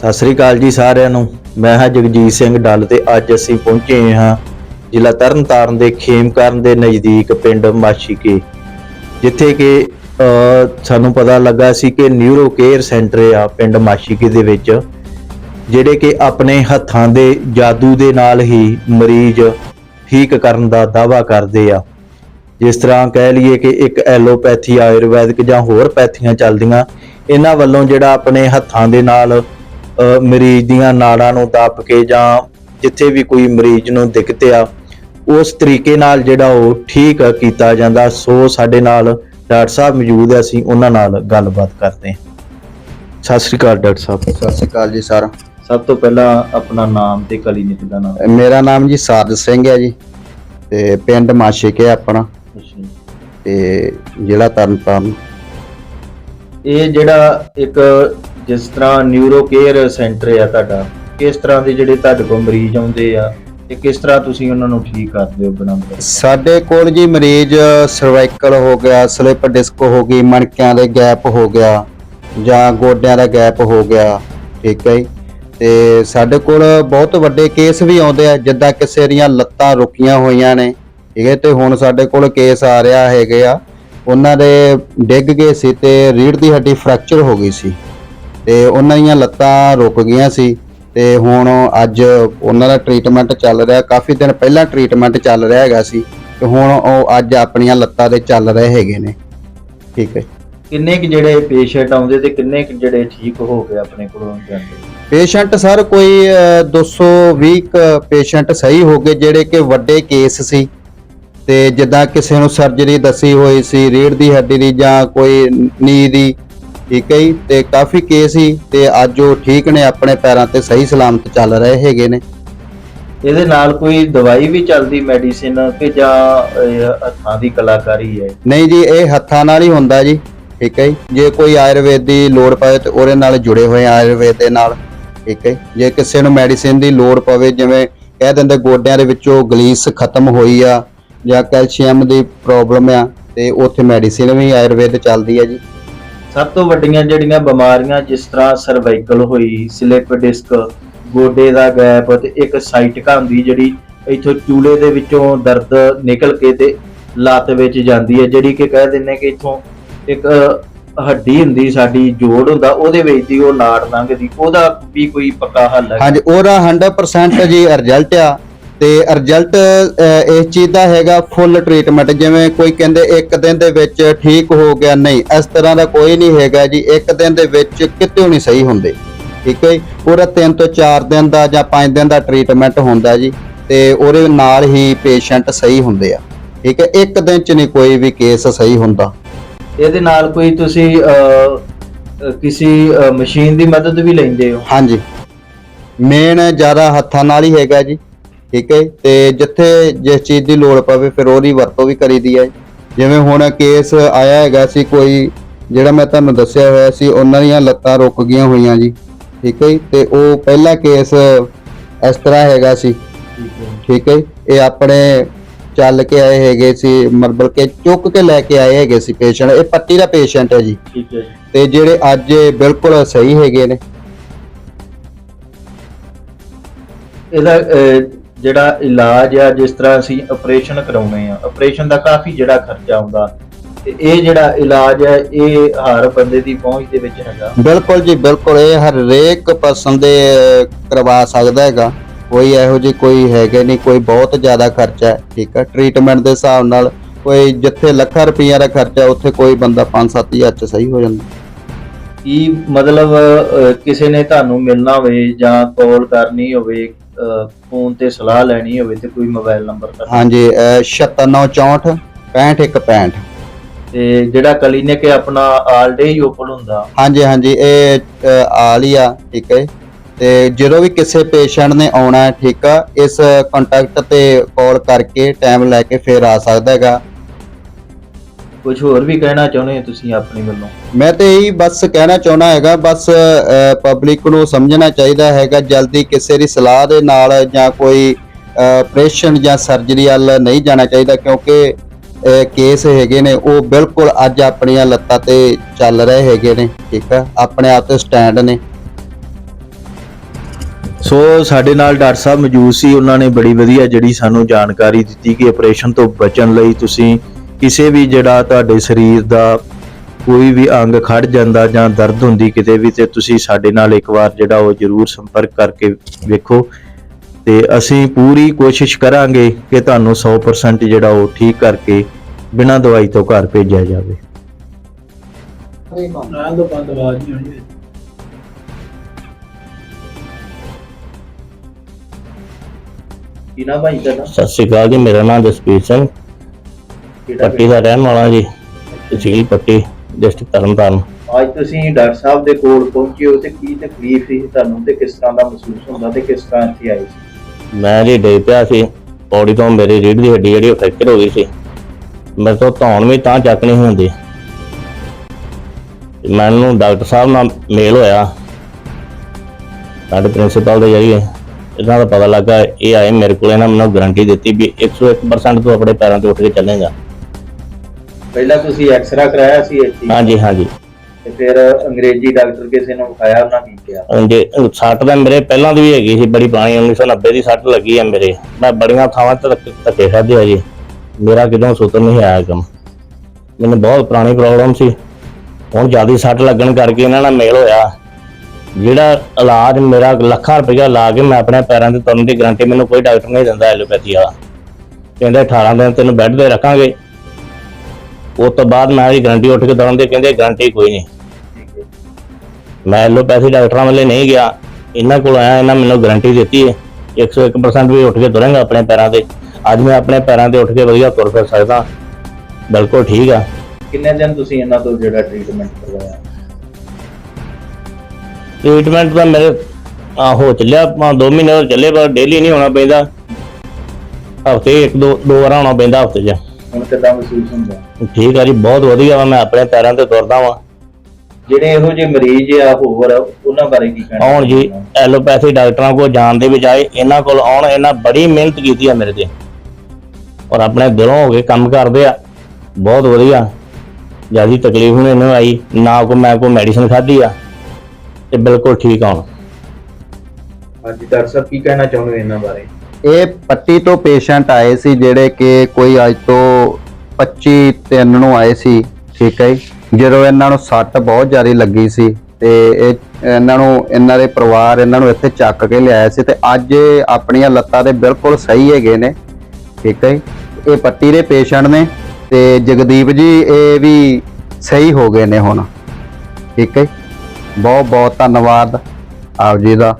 ਸਤਿ ਸ੍ਰੀ ਅਕਾਲ ਜੀ ਸਾਰਿਆਂ ਨੂੰ। ਮੈਂ ਹਾਂ ਜਗਜੀਤ ਸਿੰਘ ਡੱਲ ਤੇ ਅੱਜ ਅਸੀਂ ਪਹੁੰਚੇ ਹਾਂ ਜ਼ਿਲ੍ਹਾ ਤਰਨਤਾਰਨ ਦੇ ਖੇਮਕਰਨ ਦੇ ਨਜ਼ਦੀਕ ਪਿੰਡ ਮਾਸੀਕੇ ਜਿੱਥੇ ਕਿ ਸਾਨੂੰ ਪਤਾ ਲੱਗਾ ਸੀ ਕਿ ਨਿਊਰੋ ਕੇਅਰ ਸੈਂਟਰ ਆ ਪਿੰਡ ਮਾਸ਼ੀਕੇ ਦੇ ਵਿੱਚ, ਜਿਹੜੇ ਕਿ ਆਪਣੇ ਹੱਥਾਂ ਦੇ ਜਾਦੂ ਦੇ ਨਾਲ ਹੀ ਮਰੀਜ਼ ਠੀਕ ਕਰਨ ਦਾ ਦਾਅਵਾ ਕਰਦੇ ਆ। ਜਿਸ ਤਰ੍ਹਾਂ ਕਹਿ ਲਈਏ ਕਿ ਇੱਕ ਐਲੋਪੈਥੀ ਆਯੁਰਵੈਦਿਕ ਜਾਂ ਹੋਰ ਪੈਥੀਆਂ ਚੱਲਦੀਆਂ, ਇਹਨਾਂ ਵੱਲੋਂ ਜਿਹੜਾ ਆਪਣੇ ਹੱਥਾਂ ਦੇ ਨਾਲ ਮਰੀਜ਼ ਦੀਆਂ ਨਾੜਾਂ ਨੂੰ ਦੱਬ ਕੇ ਜਾਂ ਜਿੱਥੇ ਵੀ ਕੋਈ ਮਰੀਜ਼ ਨੂੰ ਦਿੱਕਤ ਆ ਉਸ ਤਰੀਕੇ ਨਾਲ ਜਿਹੜਾ ਉਹ ਠੀਕ ਕੀਤਾ ਜਾਂਦਾ। ਸੋ ਸਾਡੇ ਨਾਲ ਡਾਕਟਰ ਸਾਹਿਬ ਮੌਜੂਦ ਆ ਅਸੀਂ ਉਹਨਾਂ ਨਾਲ ਗੱਲਬਾਤ ਕਰਦੇ ਹਾਂ। ਸਤਿ ਸ੍ਰੀ ਅਕਾਲ ਡਾਕਟਰ ਸਾਹਿਬ। ਸਤਿ ਸ਼੍ਰੀ ਅਕਾਲ ਜੀ ਸਰ ਸਭ ਤੋਂ ਪਹਿਲਾਂ ਆਪਣਾ ਨਾਮ ਤੇ ਕਲੀਨਿਕ ਦਾ ਨਾਮ। ਮੇਰਾ ਨਾਮ ਜੀ ਸਾਰਜ ਸਿੰਘ ਹੈ ਜੀ ਤੇ ਪਿੰਡ ਮਾਸ਼ਿਕ ਹੈ ਆਪਣਾ। ਤੇ ਜ਼ਿਲ੍ਹਾ ਤਰਨਤਾਰਨ। ਇਹ ਜਿਹੜਾ ਇੱਕ ਜਿਸ ਤਰ੍ਹਾਂ ਨਿਊਰੋ ਕੇਅਰ ਸੈਂਟਰ ਆ ਤੁਹਾਡਾ, ਕਿਸ ਤਰ੍ਹਾਂ ਦੇ ਜਿਹੜੇ ਤੁਹਾਡੇ ਕੋਲ ਮਰੀਜ਼ ਆਉਂਦੇ ਆ ਤੇ ਕਿਸ ਤਰ੍ਹਾਂ ਤੁਸੀਂ ਉਹਨਾਂ ਨੂੰ ਠੀਕ ਕਰਦੇ ਹੋ ਬਣਾਉਂਦੇ ਸਾਡੇ ਕੋਲ ਜੀ ਮਰੀਜ਼ ਸਰਵਾਈਕਲ ਹੋ ਗਿਆ ਸਲਿਪ ਡਿਸਕ ਹੋ ਗਈ, ਮਣਕਿਆਂ ਦੇ ਗੈਪ ਹੋ ਗਿਆ, ਜਾਂ ਗੋਡਿਆਂ ਦਾ ਗੈਪ ਹੋ ਗਿਆ, ਠੀਕ ਹੈ ਜੀ। ਤੇ ਸਾਡੇ ਕੋਲ ਬਹੁਤ ਵੱਡੇ ਕੇਸ ਵੀ ਆਉਂਦੇ ਆ, ਜਿੱਦਾਂ ਕਿਸੇ ਦੀਆਂ ਲੱਤਾਂ ਰੁਕੀਆਂ ਹੋਈਆਂ ਨੇ, ਠੀਕ ਹੈ, ਤੇ ਹੁਣ ਸਾਡੇ ਕੋਲ ਕੇਸ ਆ ਰਿਹਾ ਹੈਗੇ ਆ। ਉਹਨਾਂ ਦੇ ਡਿੱਗ ਗਏ ਸੀ ਤੇ ਰੀੜ ਦੀ ਹੱਡੀ ਫ੍ਰੈਕਚਰ ਹੋ ਗਈ ਸੀ। ਤੇ ਉਹਨਾਂ ਦੀਆਂ ਲੱਤਾਂ ਰੁਕ ਗਈਆਂ ਸੀ ਤੇ ਹੁਣ ਅੱਜ ਉਹਨਾਂ ਦਾ ਟ੍ਰੀਟਮੈਂਟ ਚੱਲ ਰਿਹਾ। ਕਾਫੀ ਦਿਨ ਪਹਿਲਾਂ ਟ੍ਰੀਟਮੈਂਟ ਚੱਲ ਰਿਹਾ ਹੈਗਾ ਸੀ ਤੇ ਹੁਣ ਉਹ ਅੱਜ ਆਪਣੀਆਂ ਲੱਤਾਂ ਦੇ ਚੱਲ ਰਹੇ ਹੈਗੇ ਨੇ। ਠੀਕ ਹੈ ਕਿੰਨੇ ਕੁ ਜਿਹੜੇ ਪੇਸ਼ੈਂਟ ਆਉਂਦੇ ਤੇ ਕਿੰਨੇ ਕੁ ਜਿਹੜੇ ਠੀਕ ਹੋ ਗਏ ਆਪਣੇ ਕੋਲੋਂ ਜਾਂਦੇ ਪੇਸ਼ੈਂਟ ਸਰ ਕੋਈ ਅਹ, 220 ਪੇਸ਼ੈਂਟ ਸਹੀ ਹੋ ਗਏ ਜਿਹੜੇ ਕਿ ਵੱਡੇ ਕੇਸ ਸੀ। ਤੇ ਜਿੱਦਾਂ ਕਿਸੇ ਨੂੰ ਸਰਜਰੀ ਦੱਸੀ ਹੋਈ ਸੀ ਰੀੜ ਦੀ ਹੱਡੀ ਦੀ ਜਾਂ ਕੋਈ ਨੀ ਦੀ ਠੀਕ ਹੈ ਜੀ ਤੇ ਕਾਫੀ ਕੇਸ ਸੀ ਤੇ ਅੱਜ ਉਹ ਠੀਕ ਨੇ ਆਪਣੇ ਪੈਰਾਂ ਤੇ ਸਹੀ ਸਲਾਮਤ ਚੱਲ ਰਹੇ ਹੈਗੇ ਨੇ। ਇਹਦੇ ਨਾਲ ਕੋਈ ਦਵਾਈ ਵੀ ਚੱਲਦੀ ਮੈਡੀਸਿਨ ਕਿ ਜਾਂ ਇਹ ਹੱਥਾਂ ਦੀ ਕਲਾਕਾਰੀ ਹੈ? ਨਹੀਂ ਜੀ ਇਹ ਹੱਥਾਂ ਨਾਲ ਹੀ ਹੁੰਦਾ ਜੀ ਠੀਕ ਹੈ ਜੀ। ਜੇ ਕੋਈ ਆਯੁਰਵੇਦ ਦੀ ਲੋੜ ਪਵੇ ਤੇ ਉਹਦੇ ਨਾਲ ਜੁੜੇ ਹੋਏ ਆ ਆਯੁਰਵੇਦ ਦੇ ਨਾਲ ਠੀਕ ਹੈ ਜੀ। ਜੇ ਕਿਸੇ ਨੂੰ ਮੈਡੀਸਿਨ ਦੀ ਲੋੜ ਪਵੇ ਜਿਵੇਂ ਕਹਿ ਦਿੰਦੇ ਗੋਡਿਆਂ ਦੇ ਵਿੱਚੋਂ ਗਲੀਸ ਖਤਮ ਹੋਈ ਆ ਜਾਂ ਕੈਲਸ਼ੀਅਮ ਦੀ ਪ੍ਰੋਬਲਮ ਆ ਤੇ ਉੱਥੇ ਮੈਡੀਸਿਨ ਵੀ ਆਯੁਰਵੇਦ ਚੱਲਦੀ ਆ ਜੀ। ਸਭ ਤੋਂ ਵੱਡੀਆਂ ਜਿਹੜੀਆਂ ਬਿਮਾਰੀਆਂ ਜਿਸ ਤਰ੍ਹਾਂ ਸਰਵਾਈਕਲ ਹੋਈ ਸਲਿਪ ਡਿਸਕ ਗੋਡੇ ਦਾ ਗੈਪ ਤੇ ਇੱਕ ਸਾਈਟਿਕਾ ਹੁੰਦੀ ਜਿਹੜੀ ਇੱਥੋਂ ਚੂਲੇ ਦੇ ਵਿੱਚੋਂ ਦਰਦ ਨਿਕਲ ਕੇ ਤੇ ਲੱਤ ਵਿੱਚ ਜਾਂਦੀ ਹੈ, ਜਿਹੜੀ ਕਿ ਕਹਿ ਦਿੰਨੇ ਕਿ ਇੱਥੋਂ ਇੱਕ ਹੱਡੀ ਹੁੰਦੀ, ਸਾਡੀ ਜੋੜ ਹੁੰਦਾ, ਉਹਦੇ ਵਿੱਚ ਦੀ ਉਹ ਨਾੜ ਲੰਘਦੀ, ਉਹਦਾ ਵੀ ਕੋਈ ਪੱਕਾ ਹੱਲ ਹੈ। ਹਾਂਜੀ, ਉਹਦਾ 100% ਜੀ ਰਿਜ਼ਲਟ ਆ। ਤੇ ਰਿਜ਼ਲਟ ਇਸ ਚੀਜ਼ ਦਾ ਹੈਗਾ ਫੁੱਲ ਟ੍ਰੀਟਮੈਂਟ ਜਿਵੇਂ ਕੋਈ ਕਹਿੰਦੇ ਇੱਕ ਦਿਨ ਦੇ ਵਿੱਚ ਠੀਕ ਹੋ ਗਿਆ ਨਹੀਂ ਇਸ ਤਰ੍ਹਾਂ ਦਾ ਕੋਈ ਨਹੀਂ ਹੈਗਾ ਜੀ ਇੱਕ ਦਿਨ ਦੇ ਵਿੱਚ ਕਿਤੇ ਨਹੀਂ ਸਹੀ ਹੁੰਦੇ ਠੀਕ ਹੈ? ਉਹਦਾ 3 ਤੋਂ 4 ਦਿਨ ਦਾ ਜਾਂ 5 ਦਿਨ ਦਾ ਟ੍ਰੀਟਮੈਂਟ ਹੁੰਦਾ ਜੀ ਤੇ ਉਹਦੇ ਨਾਲ ਹੀ ਪੇਸ਼ੈਂਟ ਸਹੀ ਹੁੰਦੇ ਆ ਠੀਕ ਹੈ? ਇੱਕ ਦਿਨ ਚ ਨਹੀਂ ਕੋਈ ਵੀ ਕੇਸ ਸਹੀ ਹੁੰਦਾ। ਇਹਦੇ ਨਾਲ ਕੋਈ ਤੁਸੀਂ ਕਿਸੇ ਮਸ਼ੀਨ ਦੀ ਮਦਦ ਵੀ ਲੈਂਦੇ ਹੋ? ਹਾਂਜੀ। ਮੇਨ ਜ਼ਿਆਦਾ ਹੱਥਾਂ ਨਾਲ ਹੀ ਹੈਗਾ ਜੀ। ਠੀਕ ਹੈ ਤੇ ਜਿੱਥੇ ਜਿਸ ਚੀਜ਼ ਦੀ ਲੋੜ ਪਵੇ ਫਿਰ ਉਹਦੀ ਵਰਤੋਂ ਵੀ ਕਰੀਦੀ ਹੈ ਜਿਵੇਂ ਹੁਣ ਕੇਸ ਆਇਆ ਹੈਗਾ ਸੀ ਕੋਈ ਜਿਹੜਾ ਮੈਂ ਤੁਹਾਨੂੰ ਦੱਸਿਆ ਹੋਇਆ ਸੀ ਉਹਨਾਂ ਦੀਆਂ ਲੱਤਾਂ ਰੁਕ ਗਈਆਂ ਹੋਈਆਂ ਜੀ। ਠੀਕ ਹੈ ਤੇ ਉਹ ਪਹਿਲਾ ਕੇਸ ਇਸ ਤਰ੍ਹਾਂ ਹੈਗਾ ਸੀ। ਠੀਕ ਹੈ। ਇਹ ਆਪਣੇ ਚੱਲ ਕੇ ਆਏ ਹੈਗੇ ਸੀ ਮਰਬਲ ਕੇ ਚੁੱਕ ਕੇ ਲੈ ਕੇ ਆਏ ਹੈਗੇ ਸੀ ਪੇਸ਼ੈਂਟ ਇਹ ਪੱਟੀ ਦਾ ਪੇਸ਼ੈਂਟ ਹੈ ਜੀ। ਠੀਕ ਹੈ ਜੀ। ਤੇ ਜਿਹੜੇ ਅੱਜ ਬਿਲਕੁਲ ਸਹੀ ਹੈਗੇ ਨੇ। ਇਹਦਾ ਜਿਹੜਾ ਇਲਾਜ ਆ ਜਿਸ ਤਰ੍ਹਾਂ ਅਸੀਂ ਆਪਰੇਸ਼ਨ ਕਰਾਉਣੇ ਆ ਆਪਰੇਸ਼ਨ ਦਾ ਕਾਫੀ ਜਿਹੜਾ ਖਰਚਾ ਆਉਂਦਾ। ਤੇ ਇਹ ਜਿਹੜਾ ਇਲਾਜ ਹੈ ਇਹ ਹਰ ਬੰਦੇ ਦੀ ਪਹੁੰਚ ਦੇ ਵਿੱਚ ਹੈਗਾ। ਬਿਲਕੁਲ ਜੀ ਬਿਲਕੁਲ। ਇਹ ਹਰੇਕ ਪਰਸਨ ਦੇ ਕਰਵਾ ਸਕਦਾ ਹੈਗਾ। ਕੋਈ ਇਹੋ ਜਿਹੀ ਕੋਈ ਹੈਗੇ ਨਹੀਂ ਕੋਈ ਬਹੁਤ ਜ਼ਿਆਦਾ ਖਰਚਾ ਹੈ ਠੀਕ ਹੈ। ਟ੍ਰੀਟਮੈਂਟ ਦੇ ਹਿਸਾਬ ਨਾਲ ਕੋਈ ਜਿੱਥੇ ਲੱਖਾਂ ਰੁਪਈਆ ਦਾ ਖਰਚਾ ਉੱਥੇ ਕੋਈ ਬੰਦਾ 5-7000 ਚ ਸਹੀ ਹੋ ਜਾਂਦਾ। ਕੀ ਮਤਲਬ ਕਿਸੇ ਨੇ ਤੁਹਾਨੂੰ ਮਿਲਣਾ ਹੋਵੇ ਜਾਂ ਕਾਲ ਕਰਨੀ ਹੋਵੇ ਫੋਨ ਤੇ ਸਲਾਹ ਲੈਣੀ ਹੋਵੇ ਤੇ ਕੋਈ ਮੋਬਾਈਲ ਨੰਬਰ ਕਰ ਹਾਂਜੀ 96964 6565 ਤੇ ਜਿਹੜਾ ਕਲੀਨਿਕ ਹੈ ਆਪਣਾ ਆਲ ਡੇ ਹੀ ਓਪਨ ਹੁੰਦਾ। ਹਾਂਜੀ ਹਾਂਜੀ ਇਹ ਆਲ ਹੀ ਆ ਠੀਕ ਹੈ। ਤੇ ਜਦੋਂ ਵੀ ਕਿਸੇ ਪੇਸ਼ੈਂਟ ਨੇ ਆਉਣਾ ਹੈ ਠੀਕ ਆ ਇਸ ਕੰਟੈਕਟ ਤੇ ਕਾਲ ਕਰਕੇ ਟਾਈਮ ਲੈ ਕੇ ਫੇਰ ਆ ਸਕਦਾ ਹੈਗਾ। ਕੁਝ ਹੋਰ ਵੀ ਕਹਿਣਾ ਚਾਹੁੰਦੇ ਹੋ ਤੁਸੀਂ ਆਪਣੀ ਵੱਲੋਂ? ਮੈਂ ਤੇ ਇਹੀ ਬਸ ਕਹਿਣਾ ਚਾਹੁੰਦਾ ਹੈਗਾ ਬਸ ਪਬਲਿਕ ਨੂੰ ਸਮਝਣਾ ਚਾਹੀਦਾ ਹੈਗਾ ਜਲਦੀ ਕਿਸੇ ਦੀ ਸਲਾਹ ਦੇ ਨਾਲ ਜਾਂ ਕੋਈ ਆਪਰੇਸ਼ਨ ਜਾਂ ਸਰਜਰੀ ਵੱਲ ਨਹੀਂ ਜਾਣਾ ਚਾਹੀਦਾ ਕਿਉਂਕਿ ਕੇਸ ਹੈਗੇ ਨੇ ਉਹ ਬਿਲਕੁਲ ਅੱਜ ਆਪਣੀਆਂ ਲੱਤਾਂ ਤੇ ਚੱਲ ਰਹੇ ਹੈਗੇ ਨੇ ਠੀਕ ਆ? ਆਪਣੇ ਆਪ ਤੇ ਸਟੈਂਡ ਨੇ। ਸੋ ਸਾਡੇ ਨਾਲ ਡਾਕਟਰ ਸਾਹਿਬ ਮੌਜੂਦ ਸੀ ਉਹਨਾਂ ਨੇ ਬੜੀ ਵਧੀਆ ਜਿਹੜੀ ਸਾਨੂੰ ਜਾਣਕਾਰੀ ਦਿੱਤੀ ਕਿ ਆਪਰੇਸ਼ਨ ਤੋਂ ਬਚਣ ਲਈ ਤੁਸੀਂ ਕਿਸੇ ਵੀ ਜਿਹੜਾ ਤੁਹਾਡੇ ਸਰੀਰ ਦਾ ਕੋਈ ਵੀ ਅੰਗ ਖੜ ਜਾਂਦਾ ਜਾਂ ਦਰਦ ਹੁੰਦੀ ਕਿਤੇ ਵੀ, ਤੇ ਤੁਸੀਂ ਸਾਡੇ ਨਾਲ ਇੱਕ ਵਾਰ ਜਿਹੜਾ ਉਹ ਜ਼ਰੂਰ ਸੰਪਰਕ ਕਰਕੇ ਵੇਖੋ। ਤੇ ਅਸੀਂ ਪੂਰੀ ਕੋਸ਼ਿਸ਼ ਕਰਾਂਗੇ ਕਿ ਤੁਹਾਨੂੰ 100% ਜਿਹੜਾ ਉਹ ਠੀਕ ਕਰਕੇ ਬਿਨਾਂ ਦਵਾਈ ਤੋਂ ਘਰ ਭੇਜਿਆ ਜਾਵੇ। ਨਾਲ ਤੋਂ ਬੰਦ ਆਵਾਜ਼ ਨਹੀਂ ਆਉਣੀ ਕੀ ਨਾ ਭਾਈ ਤੁਹਾਡਾ? ਸਤਿ ਸ਼੍ਰੀ ਅਕਾਲ ਜੀ, ਮੇਰਾ ਨਾਮ ਜਸਪੀਰ ਸਿੰਘ। ਪੱਟੀ ਦਾ ਰਹਿਣ ਵਾਲਾ ਜੀ ਤਹਿਸੀਲ ਪੱਟੀ ਡਿਸਟ੍ਰਿਕਟ ਤਰਨਤਾਰਨ। ਅੱਜ ਤੁਸੀਂ ਡਾਕਟਰ ਸਾਹਿਬ ਦੇ ਕੋਲ ਪਹੁੰਚੇ ਹੋ ਤੇ ਕੀ ਤਕਲੀਫ ਸੀ ਤੁਹਾਨੂੰ ਤੇ ਕਿਸ ਤਰ੍ਹਾਂ ਦਾ ਮਹਿਸੂਸ ਹੁੰਦਾ ਤੇ ਕਿਸ ਤਰ੍ਹਾਂ ਇੱਥੇ ਆਏ ਸੀ? ਮੈਂ ਜੀ ਡੇ ਪਿਆ ਸੀ ਪੌੜੀ ਤੋਂ ਮੇਰੀ ਰੀੜ ਦੀ ਹੱਡੀ ਜਿਹੜੀ ਉਹ ਫ੍ਰੈਕਚਰ ਹੋ ਗਈ ਸੀ। ਮੇਰੇ ਤੋਂ ਧੌਣ ਵੀ ਤਾਂ ਚੱਕ ਨਹੀਂ ਹੁੰਦੀ। ਮੈਨੂੰ ਡਾਕਟਰ ਸਾਹਿਬ ਨਾਲ ਮੇਲ ਹੋਇਆ। ਸਾਡੇ ਪ੍ਰਿੰਸੀਪਲ ਦੇ ਜਰੀਏ ਇਹਨਾਂ ਦਾ ਪਤਾ ਲੱਗਾ ਇਹ ਆਏ ਮੇਰੇ ਕੋਲ ਇਹਨਾਂ ਮੈਨੂੰ ਗਾਰੰਟੀ ਦਿੱਤੀ ਵੀ 101% ਤੂੰ ਆਪਣੇ ਪੈਰਾਂ ਤੇ ਉੱਠ ਕੇ ਚੱਲੇਗਾ। ਪਹਿਲਾਂ ਤੁਸੀਂ ਐਕਸਰਾ ਕਰਾਇਆ ਸੀ ਇੱਥੇ ਹਾਂਜੀ ਹਾਂਜੀ। ਤੇ ਫਿਰ ਅੰਗਰੇਜ਼ੀ ਡਾਕਟਰ ਕਿਸੇ ਨੂੰ ਵਿਖਾਇਆ ਉਹਨਾਂ ਕੀ ਕਿਹਾ? ਜੇ ਸੱਟ ਤਾਂ ਮੇਰੇ ਪਹਿਲਾਂ ਦੀ ਵੀ ਹੈਗੀ ਸੀ ਬੜੀ ਪੁਰਾਣੀ 1990 ਦੀ ਸੱਟ ਲੱਗੀ ਹੈ ਮੇਰੇ। ਮੈਂ ਬੜੀਆਂ ਥਾਵਾਂ ਤੇ ਧੱਕੇ- ਧੱਕੇ ਖਾਧੇ ਆ ਜੀ। ਮੇਰਾ ਕਿਦੋਂ ਸੁਤਰ ਨਹੀਂ ਆਇਆ ਕੰਮ। ਮੈਨੂੰ ਬਹੁਤ ਪੁਰਾਣੀ ਪ੍ਰੋਬਲਮ ਸੀ। ਹੁਣ ਜ਼ਿਆਦਾ ਸੱਟ ਲੱਗਣ ਕਰਕੇ ਇਹਨਾਂ ਨਾਲ ਮੇਲ ਹੋਇਆ। ਜਿਹੜਾ ਇਲਾਜ ਮੇਰਾ ਲੱਖਾਂ ਰੁਪਇਆ ਲਾ ਕੇ ਮੈਂ ਆਪਣੇ ਪੈਰਾਂ ਤੇ ਤੁਰਨ ਦੀ ਗਾਰੰਟੀ ਮੈਨੂੰ ਕੋਈ ਡਾਕਟਰ ਨਹੀਂ ਦਿੰਦਾ ਐਲੋਪੈਥੀ ਵਾਲਾ। ਕਹਿੰਦੇ 18 ਦਿਨ ਤੈਨੂੰ ਬੈੱਡ ਤੇ ਰੱਖਾਂਗੇ। ਉਸ ਤੋਂ ਬਾਅਦ ਮੈਂ ਇਹਦੀ ਗਾਰੰਟੀ ਉੱਠ ਕੇ ਤੁਰਨ ਦੀ ਕਹਿੰਦੇ ਗਾਰੰਟੀ ਕੋਈ ਨਹੀਂ। ਮੈਂ ਐਲੋਪੈਥੀ ਡਾਕਟਰਾਂ ਵੱਲੇ ਨਹੀਂ ਗਿਆ ਇਹਨਾਂ ਕੋਲ ਆਇਆ ਇਹਨਾਂ ਮੈਨੂੰ ਗਾਰੰਟੀ ਦਿੱਤੀ ਹੈ। 101% ਵੀ ਉੱਠ ਕੇ ਤੁਰਾਂਗਾ ਆਪਣੇ ਪੈਰਾਂ ਤੇ। ਅੱਜ ਮੈਂ ਆਪਣੇ ਪੈਰਾਂ ਤੇ ਉੱਠ ਕੇ ਵਧੀਆ ਤੁਰ ਫਿਰ ਸਕਦਾ। ਬਿਲਕੁਲ ਠੀਕ ਆ। ਕਿੰਨੇ ਦਿਨ ਤੁਸੀਂ ਇਹਨਾਂ ਤੋਂ ਜਿਹੜਾ ਟ੍ਰੀਟਮੈਂਟ ਕਰਵਾਇਆ? ਟ੍ਰੀਟਮੈਂਟ ਤਾਂ ਮੇਰੇ ਆ ਹੋ ਚੱਲਿਆ ਆਪਾਂ 2 ਮਹੀਨੇ ਤੋਂ ਚੱਲੇ ਪਰ ਡੇਲੀ ਨਹੀਂ ਹੋਣਾ ਪੈਂਦਾ। ਹਫ਼ਤੇ ਇੱਕ ਦੋ ਦੋ ਵਾਰ ਆਉਣਾ ਪੈਂਦਾ ਹਫ਼ਤੇ 'ਚ। ਹੁਣ ਕਿੱਦਾਂ ਮਹਿਸੂਸ ਹੁੰਦਾ? ਠੀਕ ਆ ਜੀ ਬਹੁਤ ਵਧੀਆ ਵਾ ਮੈਂ ਆਪਣੇ ਪੈਰਾਂ ਤੇ ਤੁਰਦਾ ਵਾਂ। ਜਿਹੜੇ ਇਹੋ ਜਿਹੇ ਮਰੀਜ਼ ਆ ਹੋਰ ਉਹਨਾਂ ਬਾਰੇ ਕੀ ਕਹਿਣਾ ਆਉਣ ਜੀ ਐਲੋਪੈਥੀ ਡਾਕਟਰਾਂ ਕੋਲ ਜਾਣ ਦੇ ਬਜਾਏ ਇਹਨਾਂ ਕੋਲ ਆਉਣ ਇਹਨਾਂ ਬੜੀ ਮਿਹਨਤ ਕੀਤੀ ਆ ਮੇਰੇ ਤੇ। ਔਰ ਆਪਣੇ ਦਿਲੋਂ ਹੋ ਕੇ ਕੰਮ ਕਰਦੇ ਆ ਬਹੁਤ ਵਧੀਆ। ਜ਼ਿਆਦਾ ਤਕਲੀਫ ਨਹੀਂ ਇਹਨੂੰ ਆਈ ਨਾ ਕੋ ਮੈਂ ਕੋਈ ਮੈਡੀਸਿਨ ਖਾਧੀ ਆ ਤੇ ਬਿਲਕੁਲ ਠੀਕ ਆ ਹੁਣ। ਹਾਂਜੀ ਡਾਕਟਰ ਸਾਹਿਬ ਕੀ ਕਹਿਣਾ ਚਾਹੁੰਦੇ ਇਹਨਾਂ ਬਾਰੇ? ਇਹ ਪੱਟੀ ਤੋਂ ਪੇਸ਼ੈਂਟ ਆਏ ਸੀ ਜਿਹੜੇ ਕਿ ਕੋਈ ਅੱਜ ਤੋਂ 25 ਤਿੰਨ ਨੂੰ ਆਏ ਸੀ, ਠੀਕ ਹੈ ਜੀ। ਜਦੋਂ ਇਹਨਾਂ ਨੂੰ ਸੱਟ ਬਹੁਤ ਜ਼ਿਆਦਾ ਲੱਗੀ ਸੀ ਤੇ ਇਹ ਇਹਨਾਂ ਨੂੰ ਇਹਨਾਂ ਦੇ ਪਰਿਵਾਰ ਇਹਨਾਂ ਨੂੰ ਇੱਥੇ ਚੱਕ ਕੇ ਲਿਆਇਆ ਸੀ ਤੇ ਅੱਜ ਆਪਣੀਆਂ ਲੱਤਾਂ ਦੇ ਬਿਲਕੁਲ ਸਹੀ ਹੈਗੇ ਨੇ, ਠੀਕ ਹੈ ਜੀ। ਇਹ ਪੱਟੀ ਦੇ ਪੇਸ਼ੈਂਟ ਨੇ ਤੇ ਜਗਦੀਪ ਜੀ, ਇਹ ਵੀ ਸਹੀ ਹੋ ਗਏ ਨੇ ਹੁਣ, ਠੀਕ ਹੈ ਜੀ। ਬਹੁਤ ਬਹੁਤ ਧੰਨਵਾਦ ਆਪ ਜੀ ਦਾ